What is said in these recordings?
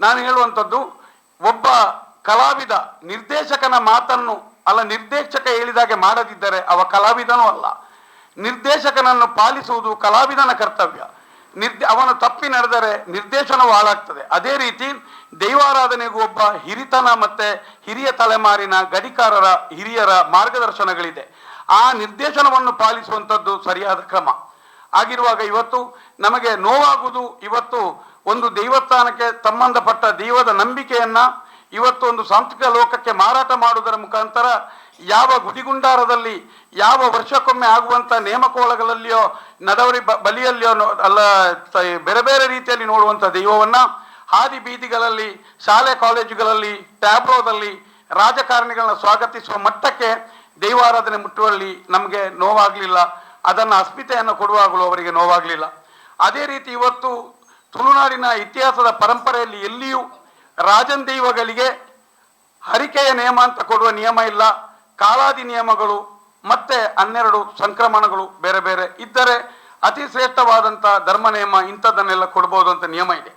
ನಾನು ಹೇಳುವಂಥದ್ದು, ಒಬ್ಬ ಕಲಾವಿದ ನಿರ್ದೇಶಕನ ಮಾತನ್ನು, ಅಲ್ಲ ನಿರ್ದೇಶಕ ಹೇಳಿದಾಗೆ ಮಾಡದಿದ್ದರೆ ಅವ ಕಲಾವಿದನೂ ಅಲ್ಲ. ನಿರ್ದೇಶಕನನ್ನು ಪಾಲಿಸುವುದು ಕಲಾವಿದನ ಕರ್ತವ್ಯ. ನಿರ್ದ, ಅವನು ತಪ್ಪಿ ನಡೆದರೆ ನಿರ್ದೇಶನವು ಹಾಳಾಗ್ತದೆ. ಅದೇ ರೀತಿ ದೈವಾರಾಧನೆಗೂ ಒಬ್ಬ ಹಿರಿತನ ಮತ್ತೆ ಹಿರಿಯ ತಲೆಮಾರಿನ ಗಡಿಕಾರರ, ಹಿರಿಯರ ಮಾರ್ಗದರ್ಶನಗಳಿದೆ. ಆ ನಿರ್ದೇಶನವನ್ನು ಪಾಲಿಸುವಂಥದ್ದು ಸರಿಯಾದ ಕ್ರಮ. ಆಗಿರುವಾಗ ಇವತ್ತು ನಮಗೆ ನೋವಾಗುವುದು, ಇವತ್ತು ಒಂದು ದೈವಸ್ಥಾನಕ್ಕೆ ಸಂಬಂಧಪಟ್ಟ ದೈವದ ನಂಬಿಕೆಯನ್ನ ಇವತ್ತು ಒಂದು ಸಾಂಸ್ಕೃತಿಕ ಲೋಕಕ್ಕೆ ಮಾರಾಟ ಮಾಡುವುದರ ಮುಖಾಂತರ ಯಾವ ಗುಡಿಗುಂಡಾರದಲ್ಲಿ ಯಾವ ವರ್ಷಕ್ಕೊಮ್ಮೆ ಆಗುವಂಥ ನೇಮಕೋಳಗಳಲ್ಲಿಯೋ ನಡವರಿ ಬಲಿಯಲ್ಲಿಯೋ ಅಲ್ಲ ಬೇರೆ ಬೇರೆ ರೀತಿಯಲ್ಲಿ ನೋಡುವಂಥ ದೈವವನ್ನ ಹಾದಿ ಬೀದಿಗಳಲ್ಲಿ, ಶಾಲೆ ಕಾಲೇಜುಗಳಲ್ಲಿ, ಟ್ಯಾಬ್ರೋದಲ್ಲಿ ರಾಜಕಾರಣಿಗಳನ್ನ ಸ್ವಾಗತಿಸುವ ಮಟ್ಟಕ್ಕೆ ದೈವಾರಾಧನೆ ಮುಟ್ಟುವಲ್ಲಿ ನಮಗೆ ನೋವಾಗಲಿಲ್ಲ. ಅದನ್ನು ಅಸ್ಮಿತೆಯನ್ನು ಕೊಡುವಾಗಲೂ ಅವರಿಗೆ ನೋವಾಗಲಿಲ್ಲ. ಅದೇ ರೀತಿ ಇವತ್ತು ತುಳುನಾಡಿನ ಇತಿಹಾಸದ ಪರಂಪರೆಯಲ್ಲಿ ಎಲ್ಲಿಯೂ ರಾಜನ್ ದೈವಗಳಿಗೆ ಹರಿಕೆಯ ನಿಯಮ ಅಂತ ಕೊಡುವ ನಿಯಮ ಇಲ್ಲ. ಕಾಲಾದಿ ನಿಯಮಗಳು ಮತ್ತೆ ಹನ್ನೆರಡು ಸಂಕ್ರಮಣಗಳು ಬೇರೆ ಬೇರೆ ಇದ್ದರೆ ಅತಿ ಶ್ರೇಷ್ಠವಾದಂಥ ಧರ್ಮ ನಿಯಮ ಇಂಥದ್ದನ್ನೆಲ್ಲ ಕೊಡ್ಬೋದು ಅಂತ ನಿಯಮ ಇದೆ.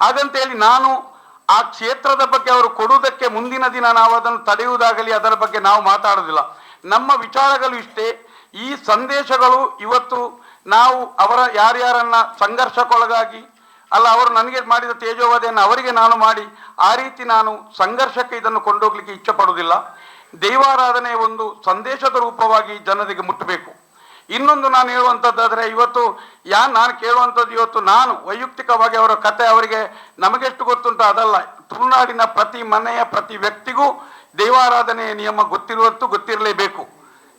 ಹಾಗಂತ ಹೇಳಿ ನಾನು ಆ ಕ್ಷೇತ್ರದ ಬಗ್ಗೆ ಅವರು ಕೊಡುವುದಕ್ಕೆ ಮುಂದಿನ ದಿನ ನಾವು ಅದನ್ನು ತಡೆಯುವುದಾಗಲಿ ಅದರ ಬಗ್ಗೆ ನಾವು ಮಾತಾಡೋದಿಲ್ಲ ನಮ್ಮ ವಿಚಾರಗಳು ಇಷ್ಟೇ. ಈ ಸಂದೇಶಗಳು ಇವತ್ತು ನಾವು ಅವರ ಯಾರ್ಯಾರನ್ನ ಸಂಘರ್ಷಕ್ಕೊಳಗಾಗಿ ಅಲ್ಲ, ಅವರು ನನಗೆ ಮಾಡಿದ ತೇಜೋವಧೆಯನ್ನು ಅವರಿಗೆ ನಾನು ಮಾಡಿ, ಆ ರೀತಿ ನಾನು ಸಂಘರ್ಷಕ್ಕೆ ಇದನ್ನು ಕೊಂಡೋಗ್ಲಿಕ್ಕೆ ಇಚ್ಛೆ ಪಡುವುದಿಲ್ಲ ದೈವಾರಾಧನೆ ಒಂದು ಸಂದೇಶದ ರೂಪವಾಗಿ ಜನರಿಗೆ ಮುಟ್ಟಬೇಕು. ಇನ್ನೊಂದು ನಾನು ಹೇಳುವಂಥದ್ದಾದರೆ, ಇವತ್ತು ಯಾ ನಾನು ಕೇಳುವಂಥದ್ದು ಇವತ್ತು ನಾನು ವೈಯಕ್ತಿಕವಾಗಿ ಅವರ ಕತೆ ಅವರಿಗೆ ನಮಗೆಷ್ಟು ಗೊತ್ತುಂಟು ಅದಲ್ಲ. ತುಳುನಾಡಿನ ಪ್ರತಿ ಮನೆಯ ಪ್ರತಿ ವ್ಯಕ್ತಿಗೂ ದೈವಾರಾಧನೆಯ ನಿಯಮ ಗೊತ್ತಿರುವಂತೂ ಗೊತ್ತಿರಲೇಬೇಕು.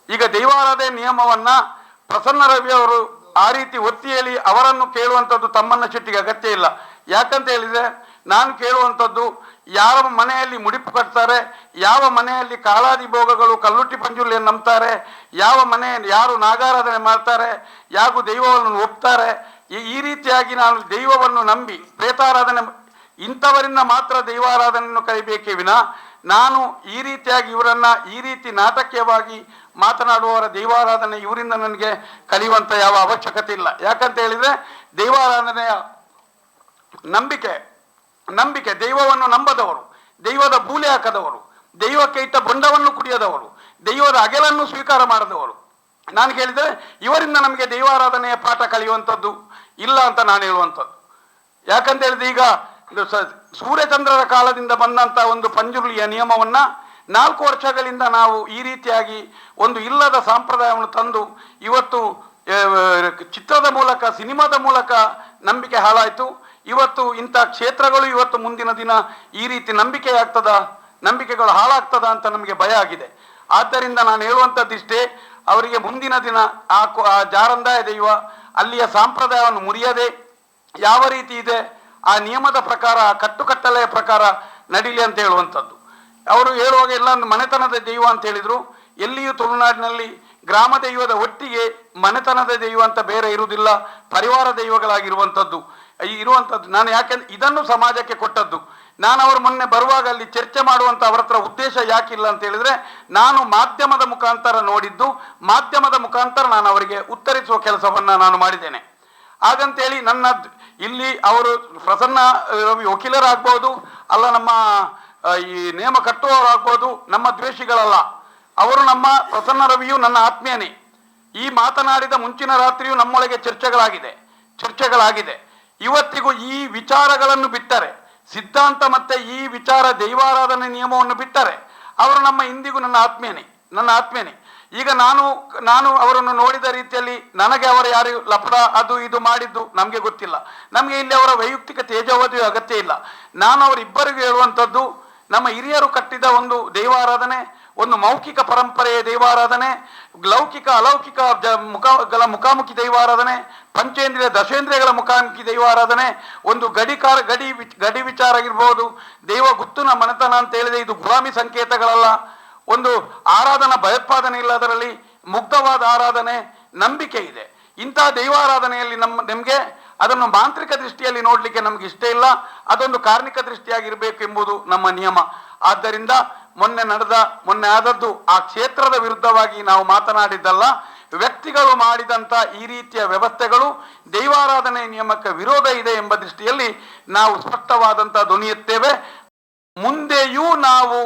ಈಗ ದೈವಾರಾಧನೆ ನಿಯಮವನ್ನು ಪ್ರಸನ್ನ ರವಿ ಅವರು ಆ ರೀತಿ ಒತ್ತಿ ಅವರನ್ನು ಕೇಳುವಂಥದ್ದು ತಮ್ಮನ್ನ ಶೆಟ್ಟಿಗೆ ಅಗತ್ಯ ಇಲ್ಲ. ಯಾಕಂತ ಹೇಳಿದರೆ, ನಾನು ಕೇಳುವಂಥದ್ದು ಯಾವ ಮನೆಯಲ್ಲಿ ಮುಡಿಪು ಕಟ್ತಾರೆ, ಯಾವ ಮನೆಯಲ್ಲಿ ಕಾಳಾದಿ ಭೋಗಗಳು ಕಲ್ಲುಟ್ಟಿ ಪಂಜುಲಿಯನ್ನು ನಂಬ್ತಾರೆ, ಯಾವ ಮನೆ, ಯಾರು ನಾಗಾರಾಧನೆ ಮಾಡ್ತಾರೆ ಯಾರು ದೈವವನ್ನು ಒಪ್ತಾರೆ, ಈ ಈ ರೀತಿಯಾಗಿ ನಾನು ದೈವವನ್ನು ನಂಬಿ ಪ್ರೇತಾರಾಧನೆ, ಇಂಥವರಿಂದ ಮಾತ್ರ ದೈವಾರಾಧನೆಯನ್ನು ಕಲಿಬೇಕೇ ವಿನ ನಾನು ಈ ರೀತಿಯಾಗಿ ಇವರನ್ನ ಈ ರೀತಿ ನಾಟಕೀಯವಾಗಿ ಮಾತನಾಡುವವರ ದೈವಾರಾಧನೆ ಇವರಿಂದ ನನಗೆ ಕಲಿಯುವಂಥ ಯಾವ ಅವಶ್ಯಕತೆ ಇಲ್ಲ. ಯಾಕಂತ ಹೇಳಿದ್ರೆ ದೈವಾರಾಧನೆಯ ನಂಬಿಕೆ ನಂಬಿಕೆ, ದೈವವನ್ನು ನಂಬದವರು, ದೈವದ ಬೂಲೆ ಹಾಕದವರು, ದೈವಕ್ಕೆ ಇಟ್ಟ ಬೊಂಡವನ್ನು ಕುಡಿಯದವರು, ದೈವದ ಅಗೆಲನ್ನು ಸ್ವೀಕಾರ ಮಾಡದವರು. ನಾನು ಹೇಳಿದರೆ ಇವರಿಂದ ನಮಗೆ ದೈವಾರಾಧನೆಯ ಪಾಠ ಕಲಿಯುವಂಥದ್ದು ಇಲ್ಲ ಅಂತ ನಾನು ಹೇಳುವಂಥದ್ದು. ಯಾಕಂತ ಹೇಳಿದ್ರೆ ಈಗ ಸೂರ್ಯಚಂದ್ರರ ಕಾಲದಿಂದ ಬಂದಂಥ ಒಂದು ಪಂಜುರುಳಿಯ ನಿಯಮವನ್ನು ನಾಲ್ಕು ವರ್ಷಗಳಿಂದ ನಾವು ಈ ರೀತಿಯಾಗಿ ಒಂದು ಇಲ್ಲದ ಸಂಪ್ರದಾಯವನ್ನು ತಂದು ಇವತ್ತು ಚಿತ್ರದ ಮೂಲಕ, ಸಿನಿಮಾದ ಮೂಲಕ ನಂಬಿಕೆ ಹಾಳಾಯಿತು. ಇವತ್ತು ಇಂಥ ಕ್ಷೇತ್ರಗಳು ಇವತ್ತು ಮುಂದಿನ ದಿನ ಈ ರೀತಿ ನಂಬಿಕೆ ಆಗ್ತದ, ನಂಬಿಕೆಗಳು ಹಾಳಾಗ್ತದ ಅಂತ ನಮಗೆ ಭಯ ಆಗಿದೆ. ಆದ್ದರಿಂದ ನಾನು ಹೇಳುವಂಥದ್ದಿಷ್ಟೇ, ಅವರಿಗೆ ಮುಂದಿನ ದಿನ ಆ ಜಾರಂದಾಯ ದೈವ, ಅಲ್ಲಿಯ ಸಂಪ್ರದಾಯವನ್ನು ಮುರಿಯದೆ, ಯಾವ ರೀತಿ ಇದೆ ಆ ನಿಯಮದ ಪ್ರಕಾರ, ಕಟ್ಟುಕಟ್ಟಲೆಯ ಪ್ರಕಾರ ನಡೀಲಿ ಅಂತ ಹೇಳುವಂಥದ್ದು. ಅವರು ಹೇಳುವಾಗ ಎಲ್ಲ ಮನೆತನದ ದೈವ ಅಂತ ಹೇಳಿದರು. ಎಲ್ಲಿಯೂ ತುಳುನಾಡಿನಲ್ಲಿ ಗ್ರಾಮ ದೈವದ ಒಟ್ಟಿಗೆ ಮನೆತನದ ದೈವ ಅಂತ ಬೇರೆ ಇರುವುದಿಲ್ಲ. ಪರಿವಾರ ದೈವಗಳಾಗಿರುವಂಥದ್ದು. ಇರುವಂಥದ್ದು. ನಾನು ಯಾಕೆಂದ್ರೆ ಇದನ್ನು ಸಮಾಜಕ್ಕೆ ಕೊಟ್ಟದ್ದು. ನಾನು ಅವರು ಮೊನ್ನೆ ಬರುವಾಗ ಅಲ್ಲಿ ಚರ್ಚೆ ಮಾಡುವಂಥ ಅವರ ಹತ್ರ ಉದ್ದೇಶ ಯಾಕಿಲ್ಲ ಅಂತ ಹೇಳಿದರೆ, ನಾನು ಮಾಧ್ಯಮದ ಮುಖಾಂತರ ನೋಡಿದ್ದು, ಮಾಧ್ಯಮದ ಮುಖಾಂತರ ನಾನು ಅವರಿಗೆ ಉತ್ತರಿಸುವ ಕೆಲಸವನ್ನು ನಾನು ಮಾಡಿದ್ದೇನೆ. ಹಾಗಂತೇಳಿ ನನ್ನ ಇಲ್ಲಿ ಅವರು ಪ್ರಸನ್ನ ವಕೀಲರಾಗ್ಬೋದು, ಅಲ್ಲ ನಮ್ಮ ಈ ನೇಮ ಕಟ್ಟುವವರಾಗ್ಬೋದು ನಮ್ಮ ದ್ವೇಷಿಗಳಲ್ಲ. ಅವರು ನಮ್ಮ ಪ್ರಸನ್ನ ರವಿಯು ನನ್ನ ಆತ್ಮೀಯನೇ. ಈ ಮಾತನಾಡಿದ ಮುಂಚಿನ ರಾತ್ರಿಯೂ ನಮ್ಮೊಳಗೆ ಚರ್ಚೆಗಳಾಗಿದೆ ಚರ್ಚೆಗಳಾಗಿದೆ. ಇವತ್ತಿಗೂ ಈ ವಿಚಾರಗಳನ್ನು ಬಿಟ್ಟರೆ, ಸಿದ್ಧಾಂತ ಮತ್ತೆ ಈ ವಿಚಾರ ದೈವಾರಾಧನೆ ನಿಯಮವನ್ನು ಬಿಟ್ಟರೆ, ಅವರು ನಮ್ಮ ಇಂದಿಗೂ ನನ್ನ ಆತ್ಮೀಯನೇ ನನ್ನ ಆತ್ಮೀಯನೇ. ಈಗ ನಾನು ನಾನು ಅವರನ್ನು ನೋಡಿದ ರೀತಿಯಲ್ಲಿ ನನಗೆ ಅವರು ಯಾರು ಲಪಡ, ಅದು ಇದು ಮಾಡಿದ್ದು ನಮಗೆ ಗೊತ್ತಿಲ್ಲ. ನಮಗೆ ಇಲ್ಲಿ ಅವರ ವೈಯಕ್ತಿಕ ತೇಜಾವಧಿಯು ಅಗತ್ಯ ಇಲ್ಲ. ನಾನು ಅವರಿಬ್ಬರಿಗೂ ಹೇಳುವಂಥದ್ದು, ನಮ್ಮ ಹಿರಿಯರು ಕಟ್ಟಿದ ಒಂದು ದೈವಾರಾಧನೆ, ಒಂದು ಮೌಖಿಕ ಪರಂಪರೆಯ ದೈವಾರಾಧನೆ, ಲೌಕಿಕ, ಅಲೌಕಿಕ ಮುಖಗಳ ಮುಖಾಮುಖಿ ದೈವಾರಾಧನೆ, ಪಂಚೇಂದ್ರಿಯ, ದಶೇಂದ್ರಿಯಗಳ ಮುಖಾಮುಖಿ ದೈವಾರಾಧನೆ, ಒಂದು ಗಡಿ ವಿಚ್- ಗಡಿ ವಿಚಾರ ಆಗಿರ್ಬೋದು, ದೈವ ಗುತ್ತು ಮನೆತನ ಅಂತ ಹೇಳಿದೆ ಇದು ಗುಲಾಮಿ ಸಂಕೇತಗಳಲ್ಲ. ಒಂದು ಆರಾಧನಾ ಭಯೋತ್ಪಾದನೆ ಇಲ್ಲ ಅದರಲ್ಲಿ ಮುಗ್ಧವಾದ ಆರಾಧನೆ ನಂಬಿಕೆ ಇದೆ. ಇಂತಹ ದೈವಾರಾಧನೆಯಲ್ಲಿ ನಮ್ಮ ನಿಮಗೆ ಅದನ್ನು ಮಾಂತ್ರಿಕ ದೃಷ್ಟಿಯಲ್ಲಿ ನೋಡಲಿಕ್ಕೆ ನಮ್ಗೆ ಇಷ್ಟ ಇಲ್ಲ. ಅದೊಂದು ಕಾರ್ಮಿಕ ದೃಷ್ಟಿಯಾಗಿರಬೇಕು ಎಂಬುದು ನಮ್ಮ ನಿಯಮ. ಆದ್ದರಿಂದ ಮೊನ್ನೆ ನಡೆದ, ಮೊನ್ನೆ ಆದದ್ದು ಆ ಕ್ಷೇತ್ರದ ವಿರುದ್ಧವಾಗಿ ನಾವು ಮಾತನಾಡಿದ್ದಲ್ಲ, ವ್ಯಕ್ತಿಗಳು ಮಾಡಿದಂಥ ಈ ರೀತಿಯ ವ್ಯವಸ್ಥೆಗಳು ದೈವಾರಾಧನೆ ನಿಯಮಕ್ಕೆ ವಿರೋಧ ಇದೆ ಎಂಬ ದೃಷ್ಟಿಯಲ್ಲಿ ನಾವು ಸ್ಪಷ್ಟವಾದಂಥ ಧ್ವನಿ ಎತ್ತೇವೆ ಮುಂದೆಯೂ ನಾವು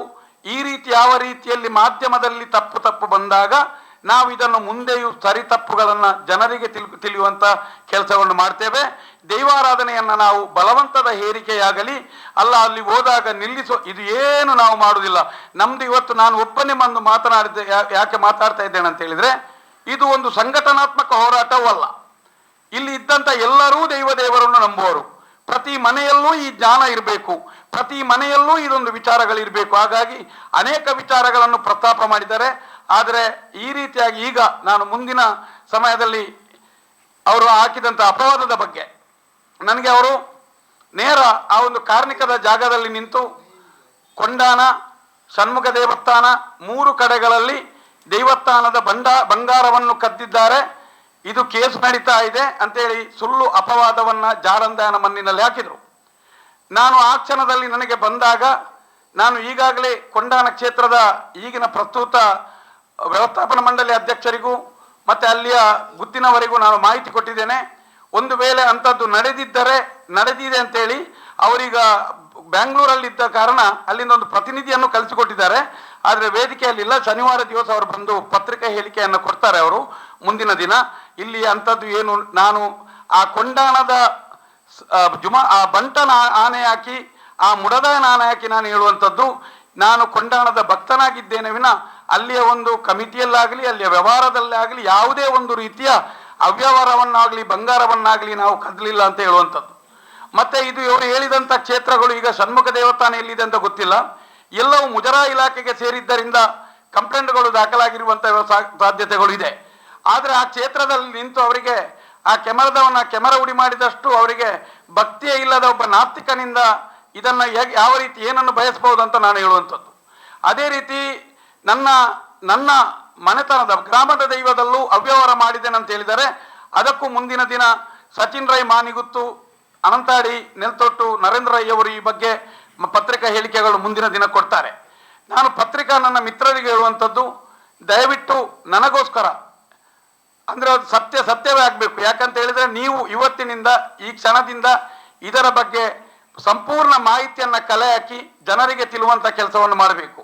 ಈ ರೀತಿ ಯಾವ ರೀತಿಯಲ್ಲಿ ಮಾಧ್ಯಮದಲ್ಲಿ ತಪ್ಪು ತಪ್ಪು ಬಂದಾಗ ನಾವು ಇದನ್ನು ಮುಂದೆಯೂ ಸರಿ ತಪ್ಪುಗಳನ್ನು ಜನರಿಗೆ ತಿಳ್ ತಿಳಿಯುವಂಥ ಕೆಲಸವನ್ನು ಮಾಡ್ತೇವೆ. ದೈವಾರಾಧನೆಯನ್ನು ನಾವು ಬಲವಂತದ ಹೇರಿಕೆಯಾಗಲಿ, ಅಲ್ಲ ಅಲ್ಲಿ ಹೋದಾಗ ನಿಲ್ಲಿಸೋ ಇದು ಏನು ನಾವು ಮಾಡುವುದಿಲ್ಲ ನಮ್ದು ಇವತ್ತು ನಾನು ಒಬ್ಬನೇ ಬಂದು ಮಾತನಾಡಿದ್ದೆ ಯಾಕೆ ಮಾತಾಡ್ತಾ ಇದ್ದೇನೆ ಅಂತ ಹೇಳಿದರೆ, ಇದು ಒಂದು ಸಂಘಟನಾತ್ಮಕ ಹೋರಾಟವೂ ಅಲ್ಲ ಇಲ್ಲಿ ಇದ್ದಂಥ ಎಲ್ಲರೂ ದೈವ ದೇವರನ್ನು ನಂಬುವರು. ಪ್ರತಿ ಮನೆಯಲ್ಲೂ ಈ ಜ್ಞಾನ ಇರಬೇಕು. ಪ್ರತಿ ಮನೆಯಲ್ಲೂ ಇದೊಂದು ವಿಚಾರಗಳಿರಬೇಕು. ಹಾಗಾಗಿ ಅನೇಕ ವಿಚಾರಗಳನ್ನು ಪ್ರಸ್ತಾಪ ಮಾಡಿದ್ದಾರೆ. ಆದರೆ ಈ ರೀತಿಯಾಗಿ ಈಗ ನಾನು ಮುಂದಿನ ಸಮಯದಲ್ಲಿ ಅವರು ಹಾಕಿದಂಥ ಅಪವಾದದ ಬಗ್ಗೆ. ನನಗೆ ಅವರು ನೇರ ಆ ಒಂದು ಕಾರ್ಮಿಕದ ಜಾಗದಲ್ಲಿ ನಿಂತು ಕೊಂಡಾನ, ಷಣ್ಮುಖ ದೇವಸ್ಥಾನ, ಮೂರು ಕಡೆಗಳಲ್ಲಿ ದೇವಸ್ಥಾನದ ಬಂಡ ಬಂಗಾರವನ್ನು ಕದ್ದಿದ್ದಾರೆ. ಇದು ಕೇಸ್ ನಡೀತಾ ಇದೆ ಅಂತೇಳಿ ಸುಳ್ಳು ಅಪವಾದವನ್ನ ಜಾರಂದಾಯನ ಮಣ್ಣಿನಲ್ಲಿ ಹಾಕಿದರು. ನಾನು ಆ ಕ್ಷಣದಲ್ಲಿ ನನಗೆ ಬಂದಾಗ ನಾನು ಈಗಾಗಲೇ ಕೊಂಡಾನ ಕ್ಷೇತ್ರದ ಈಗಿನ ಪ್ರಸ್ತುತ ವ್ಯವಸ್ಥಾಪನಾ ಮಂಡಳಿ ಅಧ್ಯಕ್ಷರಿಗೂ ಮತ್ತೆ ಅಲ್ಲಿಯ ಗುತ್ತಿನವರಿಗೂ ನಾನು ಮಾಹಿತಿ ಕೊಟ್ಟಿದ್ದೇನೆ. ಒಂದು ವೇಳೆ ಅಂಥದ್ದು ನಡೆದಿದ್ದರೆ ನಡೆದಿದೆ ಅಂತೇಳಿ ಅವರೀಗ ಬ್ಯಾಂಗ್ಳೂರಲ್ಲಿದ್ದ ಕಾರಣ ಅಲ್ಲಿಂದ ಒಂದು ಪ್ರತಿನಿಧಿಯನ್ನು ಕಳಿಸಿಕೊಟ್ಟಿದ್ದಾರೆ. ಆದರೆ ವೇದಿಕೆಯಲ್ಲಿಲ್ಲ. ಶನಿವಾರ ದಿವಸ ಅವರು ಬಂದು ಪತ್ರಿಕಾ ಹೇಳಿಕೆಯನ್ನು ಕೊಡ್ತಾರೆ ಅವರು ಮುಂದಿನ ದಿನ. ಇಲ್ಲಿ ಅಂಥದ್ದು ಏನು? ನಾನು ಆ ಕೊಂಡಾಣದ ಜುಮ, ಆ ಬಂಟನ ಆನೆ ಹಾಕಿ, ಆ ಮುಡದ ಆನೆ ಹಾಕಿ ನಾನು ಹೇಳುವಂಥದ್ದು, ನಾನು ಕೊಂಡಾಣದ ಭಕ್ತನಾಗಿದ್ದೇನೆ ವಿನ ಅಲ್ಲಿಯ ಒಂದು ಕಮಿಟಿಯಲ್ಲಾಗಲಿ, ಅಲ್ಲಿಯ ವ್ಯವಹಾರದಲ್ಲಾಗಲಿ ಯಾವುದೇ ಒಂದು ರೀತಿಯ ಅವ್ಯವಹಾರವನ್ನಾಗಲಿ, ಬಂಗಾರವನ್ನಾಗಲಿ ನಾವು ಕದಲಿಲ್ಲ ಅಂತ ಹೇಳುವಂಥದ್ದು. ಮತ್ತೆ ಇದು ಇವರು ಹೇಳಿದಂಥ ಕ್ಷೇತ್ರಗಳು ಈಗ ಷಣ್ಮುಖ ದೇವಸ್ಥಾನ ಎಲ್ಲಿದೆ ಅಂತ ಗೊತ್ತಿಲ್ಲ. ಎಲ್ಲವೂ ಮುಜರಾ ಇಲಾಖೆಗೆ ಸೇರಿದ್ದರಿಂದ ಕಂಪ್ಲೇಂಟ್ಗಳು ದಾಖಲಾಗಿರುವಂಥ ಸಾಧ್ಯತೆಗಳು ಇದೆ. ಆದರೆ ಆ ಕ್ಷೇತ್ರದಲ್ಲಿ ನಿಂತು ಅವರಿಗೆ ಆ ಕೆಮರದವನ್ನ ಕೆಮರ ಉಡಿ ಮಾಡಿದಷ್ಟು ಅವರಿಗೆ ಭಕ್ತಿಯೇ ಇಲ್ಲದ ಒಬ್ಬ ನಾಸ್ತಿಕನಿಂದ ಇದನ್ನು ಯಾವ ರೀತಿ ಏನನ್ನು ಬಯಸಬಹುದು ಅಂತ ನಾನು ಹೇಳುವಂಥದ್ದು. ಅದೇ ರೀತಿ ನನ್ನ ನನ್ನ ಮನೆತನದ ಗ್ರಾಮದ ದೈವದಲ್ಲೂ ಅವ್ಯವಹಾರ ಮಾಡಿದ್ದೇನೆ ಅಂತ ಹೇಳಿದರೆ ಅದಕ್ಕೂ ಮುಂದಿನ ದಿನ ಸಚಿನ್ ರೈ ಮಾನಿಗುತ್ತು, ಅನಂತಾಡಿ, ನೆಲ್ತೊಟ್ಟು, ನರೇಂದ್ರ ರೈ ಅವರು ಈ ಬಗ್ಗೆ ಪತ್ರಿಕಾ ಹೇಳಿಕೆಗಳು ಮುಂದಿನ ದಿನ ಕೊಡ್ತಾರೆ. ನಾನು ಪತ್ರಿಕಾ ನನ್ನ ಮಿತ್ರರಿಗೆ ಹೇಳುವಂಥದ್ದು, ದಯವಿಟ್ಟು ನನಗೋಸ್ಕರ ಅಂದ್ರೆ ಅದು ಸತ್ಯ ಸತ್ಯವೇ ಆಗಬೇಕು. ಯಾಕಂತ ಹೇಳಿದ್ರೆ ನೀವು ಇವತ್ತಿನಿಂದ, ಈ ಕ್ಷಣದಿಂದ ಇದರ ಬಗ್ಗೆ ಸಂಪೂರ್ಣ ಮಾಹಿತಿಯನ್ನ ಕಲೆ ಹಾಕಿ ಜನರಿಗೆ ತಿಳುವಂತ ಕೆಲಸವನ್ನು ಮಾಡಬೇಕು.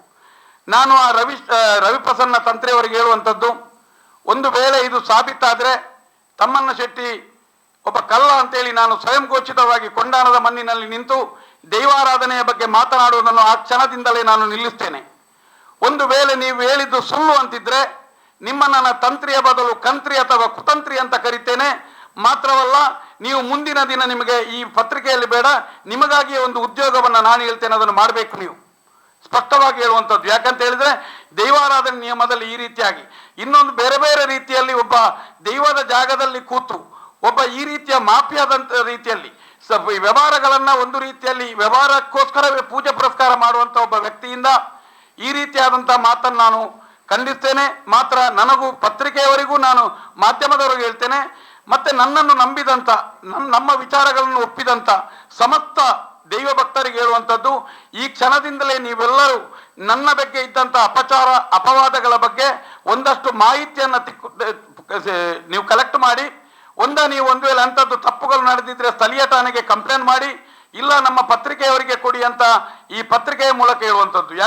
ನಾನು ಆ ರವಿ ರವಿಪ್ರಸನ್ನ ತಂತ್ರಿಯವರಿಗೆ ಹೇಳುವಂಥದ್ದು, ಒಂದು ವೇಳೆ ಇದು ಸಾಬೀತಾದ್ರೆ ತಮ್ಮಣ್ಣ ಶೆಟ್ಟಿ ಒಬ್ಬ ಕಲ್ಲ ಅಂತೇಳಿ ನಾನು ಸ್ವಯಂ ಘೋಷಿತವಾಗಿ ಕೊಂಡಾಣದ ಮಣ್ಣಿನಲ್ಲಿ ನಿಂತು ದೈವಾರಾಧನೆಯ ಬಗ್ಗೆ ಮಾತನಾಡುವುದನ್ನು ಆ ಕ್ಷಣದಿಂದಲೇ ನಾನು ನಿಲ್ಲಿಸ್ತೇನೆ. ಒಂದು ವೇಳೆ ನೀವು ಹೇಳಿದ್ದು ಸುಳ್ಳು ಅಂತಿದ್ರೆ ನಿಮ್ಮ ನನ್ನ ತಂತ್ರಿಯ ಬದಲು ಕಂತ್ರಿ ಅಥವಾ ಕುತಂತ್ರಿ ಅಂತ ಕರಿತೇನೆ. ಮಾತ್ರವಲ್ಲ, ನೀವು ಮುಂದಿನ ದಿನ ನಿಮಗೆ ಈ ಪತ್ರಿಕೆಯಲ್ಲಿ ಬೇಡ ನಿಮಗಾಗಿಯೇ ಒಂದು ಉದ್ಯೋಗವನ್ನು ನಾನು ಹೇಳ್ತೇನೆ, ಅದನ್ನು ಮಾಡಬೇಕು ನೀವು. ಸ್ಪಷ್ಟವಾಗಿ ಹೇಳುವಂಥದ್ದು. ಯಾಕಂತ ಹೇಳಿದ್ರೆ, ದೈವಾರಾಧನೆ ನಿಯಮದಲ್ಲಿ ಈ ರೀತಿಯಾಗಿ. ಇನ್ನೊಂದು ಬೇರೆ ಬೇರೆ ರೀತಿಯಲ್ಲಿ ಒಬ್ಬ ದೈವದ ಜಾಗದಲ್ಲಿ ಕೂತು, ಒಬ್ಬ ಈ ರೀತಿಯ ಮಾಫಿಯಾದಂಥ ರೀತಿಯಲ್ಲಿ ವ್ಯವಹಾರಗಳನ್ನ ಒಂದು ರೀತಿಯಲ್ಲಿ ವ್ಯವಹಾರಕ್ಕೋಸ್ಕರವೇ ಪೂಜೆ ಪುರಸ್ಕಾರ ಮಾಡುವಂಥ ಒಬ್ಬ ವ್ಯಕ್ತಿಯಿಂದ ಈ ರೀತಿಯಾದಂಥ ಮಾತನ್ನು ನಾನು ಖಂಡಿಸ್ತೇನೆ ಮಾತ್ರ ನನಗೂ ಪತ್ರಿಕೆಯವರಿಗೂ ನಾನು ಮಾಧ್ಯಮದವರಿಗೂ ಹೇಳ್ತೇನೆ, ಮತ್ತೆ ನನ್ನನ್ನು ನಂಬಿದಂತ ನಮ್ಮ ವಿಚಾರಗಳನ್ನು ಒಪ್ಪಿದಂತ ಸಮಸ್ತ ದೈವ ಭಕ್ತರಿಗೆ ಹೇಳುವಂಥದ್ದು, ಈ ಕ್ಷಣದಿಂದಲೇ ನೀವೆಲ್ಲರೂ ನನ್ನ ಬಗ್ಗೆ ಇದ್ದಂಥ ಅಪಚಾರ, ಅಪವಾದಗಳ ಬಗ್ಗೆ ಒಂದಷ್ಟು ಮಾಹಿತಿಯನ್ನು ತಿಕ್ಕು ನೀವು ಕಲೆಕ್ಟ್ ಮಾಡಿ, ಒಂದ ನೀವು ಒಂದು ವೇಳೆ ಅಂಥದ್ದು ತಪ್ಪುಗಳು ನಡೆದಿದ್ರೆ ಸ್ಥಳೀಯ ಠಾಣೆಗೆ ಕಂಪ್ಲೇಂಟ್ ಮಾಡಿ, ಇಲ್ಲ ನಮ್ಮ ಪತ್ರಿಕೆಯವರಿಗೆ ಕೊಡಿ ಅಂತ ಈ ಪತ್ರಿಕೆಯ ಮೂಲಕ ಹೇಳುವಂಥದ್ದು.